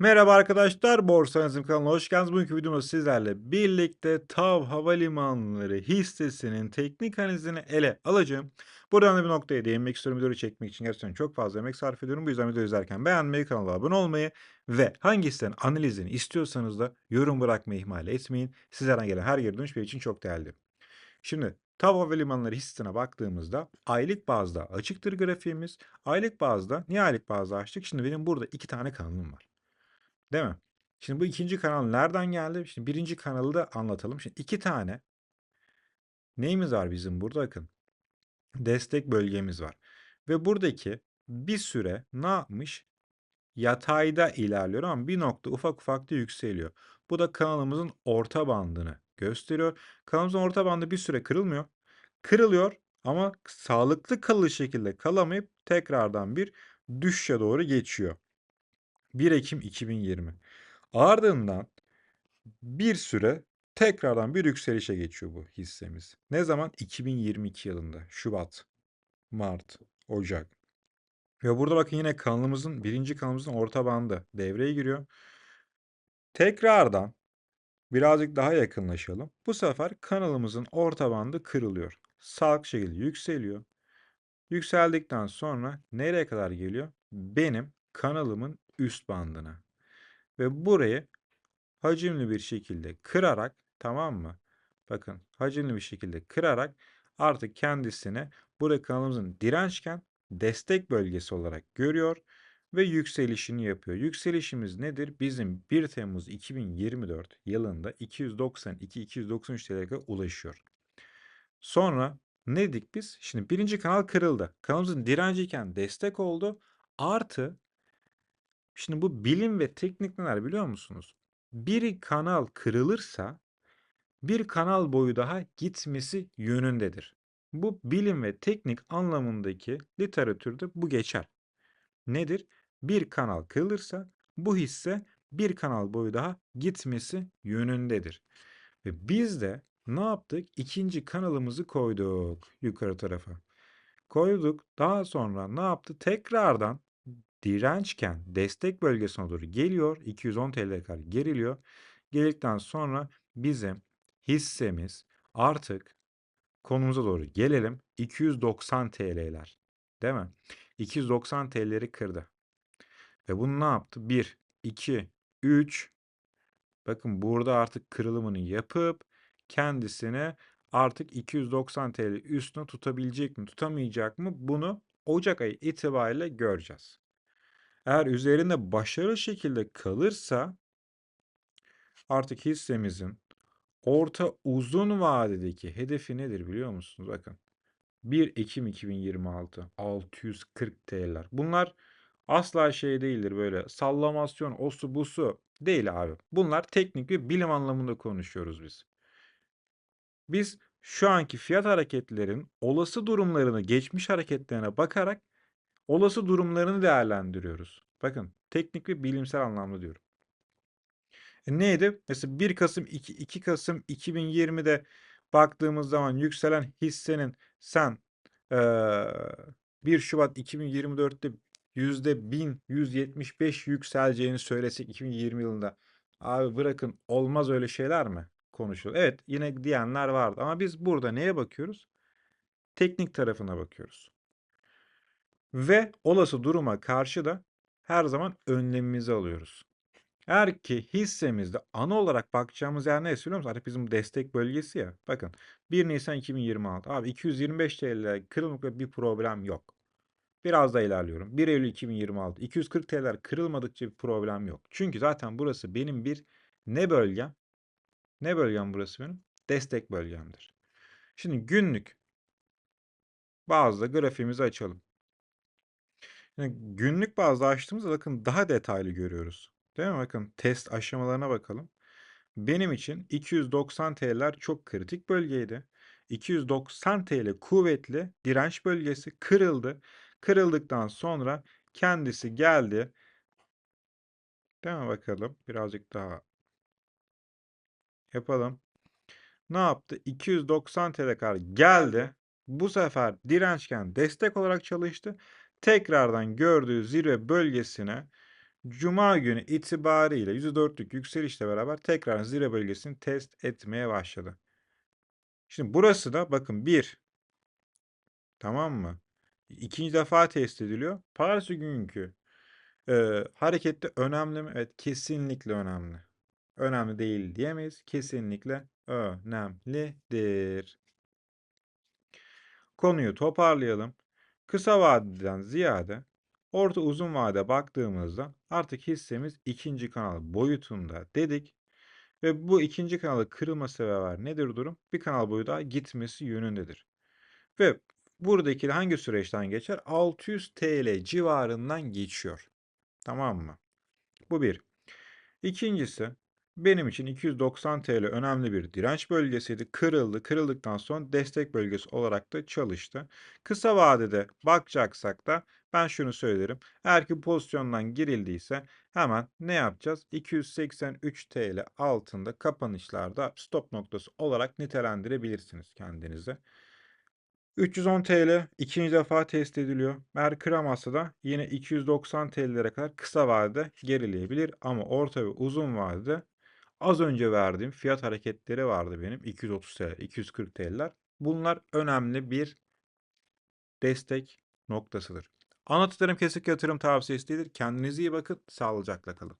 Merhaba arkadaşlar, Borsa Analizim kanalına hoş geldiniz. Bugünkü videomda sizlerle birlikte TAV Havalimanları hissesinin teknik analizini ele alacağım. Buradan da bir noktaya değinmek istiyorum. Videoyu çekmek için gerçekten çok fazla emek sarf ediyorum. Bu yüzden videoyu izlerken beğenmeyi, kanala abone olmayı ve hangi hisselerin analizini istiyorsanız da yorum bırakmayı ihmal etmeyin. Sizlerden gelen her geri dönüş benim için çok değerli. Şimdi TAV Havalimanları hissesine baktığımızda aylık bazda açıktır grafiğimiz. Aylık bazda, niye aylık bazda açtık? Şimdi benim burada iki tane kanalım var. Değil mi? Şimdi bu ikinci kanal nereden geldi? Şimdi birinci kanalı da anlatalım. Şimdi iki tane neyimiz var bizim burada? Bakın. Destek bölgemiz var. Ve buradaki bir süre ne yapmış? Yatayda ilerliyor ama bir nokta ufak ufak da yükseliyor. Bu da kanalımızın orta bandını gösteriyor. Kanalımızın orta bandı bir süre kırılmıyor. Kırılıyor ama sağlıklı kalıcı şekilde kalamayıp tekrardan bir düşüşe doğru geçiyor. 1 Ekim 2020. Ardından bir süre tekrardan bir yükselişe geçiyor bu hissemiz. Ne zaman? 2022 yılında. Şubat, Mart, Ocak. Ve burada bakın yine kanalımızın, birinci kanalımızın orta bandı devreye giriyor. Tekrardan birazcık daha yakınlaşalım. Bu sefer kanalımızın orta bandı kırılıyor. Sağlıklı şekilde yükseliyor. Yükseldikten sonra nereye kadar geliyor? Benim kanalımın üst bandına. Ve burayı hacimli bir şekilde kırarak tamam mı? Bakın hacimli bir şekilde kırarak artık kendisine burada kanalımızın dirençken destek bölgesi olarak görüyor ve yükselişini yapıyor. Yükselişimiz nedir? Bizim 1 Temmuz 2024 yılında 292-293 TL'ye ulaşıyor. Sonra ne dedik biz? Şimdi birinci kanal kırıldı. Kanalımızın direnciyken destek oldu. Artı şimdi bu bilim ve teknik neler biliyor musunuz? Bir kanal kırılırsa bir kanal boyu daha gitmesi yönündedir. Bu bilim ve teknik anlamındaki literatürde bu geçer. Nedir? Bir kanal kırılırsa bu hisse bir kanal boyu daha gitmesi yönündedir. Ve biz de ne yaptık? İkinci kanalımızı koyduk yukarı tarafa. Koyduk. Daha sonra ne yaptı? Tekrardan dirençken destek bölgesine doğru geliyor. 210 TL'ye kadar geriliyor. Geldikten sonra bizim hissemiz artık konumuza doğru gelelim. 290 TL'ler. Değil mi? 290 TL'leri kırdı. Ve bunu ne yaptı? 1, 2, 3. Bakın burada artık kırılımını yapıp kendisine artık 290 TL üstüne tutabilecek mi, tutamayacak mı? Bunu Ocak ayı itibariyle göreceğiz. Eğer üzerinde başarılı şekilde kalırsa artık hissemizin orta uzun vadedeki hedefi nedir biliyor musunuz? Bakın 1 Ekim 2026 640 TL'ler. Bunlar asla şey değildir böyle sallamasyon, osu busu değil abi. Bunlar teknik ve bilim anlamında konuşuyoruz biz. Biz şu anki fiyat hareketlerin olası durumlarını, geçmiş hareketlerine bakarak olası durumlarını değerlendiriyoruz. Bakın teknik ve bilimsel anlamda diyorum. E neydi? Mesela 1 Kasım 2, 2 Kasım 2020'de baktığımız zaman yükselen hissenin sen ee, 1 Şubat 2024'te %1175 yükseleceğini söylesek 2020 yılında. Abi bırakın olmaz öyle şeyler mi? Konuşuyor. Evet yine diyenler vardı ama biz burada neye bakıyoruz? Teknik tarafına bakıyoruz. Ve olası duruma karşı da her zaman önlemimizi alıyoruz. Eğer ki hissemizde ana olarak bakacağımız yer ne biliyor musunuz? Artık bizim destek bölgesi ya. Bakın 1 Nisan 2026. Abi 225 TL kırılmakla bir problem yok. Biraz da ilerliyorum. 1 Eylül 2026. 240 TL'ler kırılmadıkça bir problem yok. Çünkü zaten burası benim bir ne bölgem? Ne bölgem burası benim? Destek bölgemdir. Şimdi günlük bazda grafiğimizi açalım. Şimdi günlük bazda açtığımızda bakın daha detaylı görüyoruz. Değil mi? Bakın test aşamalarına bakalım. Benim için 290 TL'ler çok kritik bölgeydi. 290 TL kuvvetli direnç bölgesi kırıldı. Kırıldıktan sonra kendisi geldi. Değil mi bakalım? Birazcık daha yapalım. Ne yaptı? 290 TL kadar geldi. Bu sefer dirençken destek olarak çalıştı. Tekrardan gördüğü zirve bölgesine Cuma günü itibariyle %4'lük yükselişle beraber tekrar zirve bölgesini test etmeye başladı. Şimdi burası da bakın 1 tamam mı? İkinci defa test ediliyor. Pazartesi günkü e, harekette önemli mi? Evet kesinlikle önemli. Önemli değil diyemeyiz. Kesinlikle önemlidir. Konuyu toparlayalım. Kısa vadeden ziyade orta uzun vade baktığımızda artık hissemiz ikinci kanal boyutunda dedik. Ve bu ikinci kanalı kırılma sebebi var. Nedir durum? Bir kanal boyu daha gitmesi yönündedir. Ve buradaki hangi süreçten geçer? 600 TL civarından geçiyor. Tamam mı? Bu bir. İkincisi benim için 290 TL önemli bir direnç bölgesiydi. Kırıldı. Kırıldıktan sonra destek bölgesi olarak da çalıştı. Kısa vadede bakacaksak da ben şunu söylerim. Eğer ki pozisyondan girildiyse hemen ne yapacağız? 283 TL altında kapanışlarda stop noktası olarak nitelendirebilirsiniz kendinize. 310 TL ikinci defa test ediliyor. Eğer kıramazsa da yine 290 TL'lere kadar kısa vadede gerileyebilir ama orta ve uzun vadede az önce verdiğim fiyat hareketleri vardı benim 230 TL, 240 TL'ler. Bunlar önemli bir destek noktasıdır. Anlattıklarım kesinlikle yatırım tavsiyesi değildir. Kendinize iyi bakın, sağlıcakla kalın.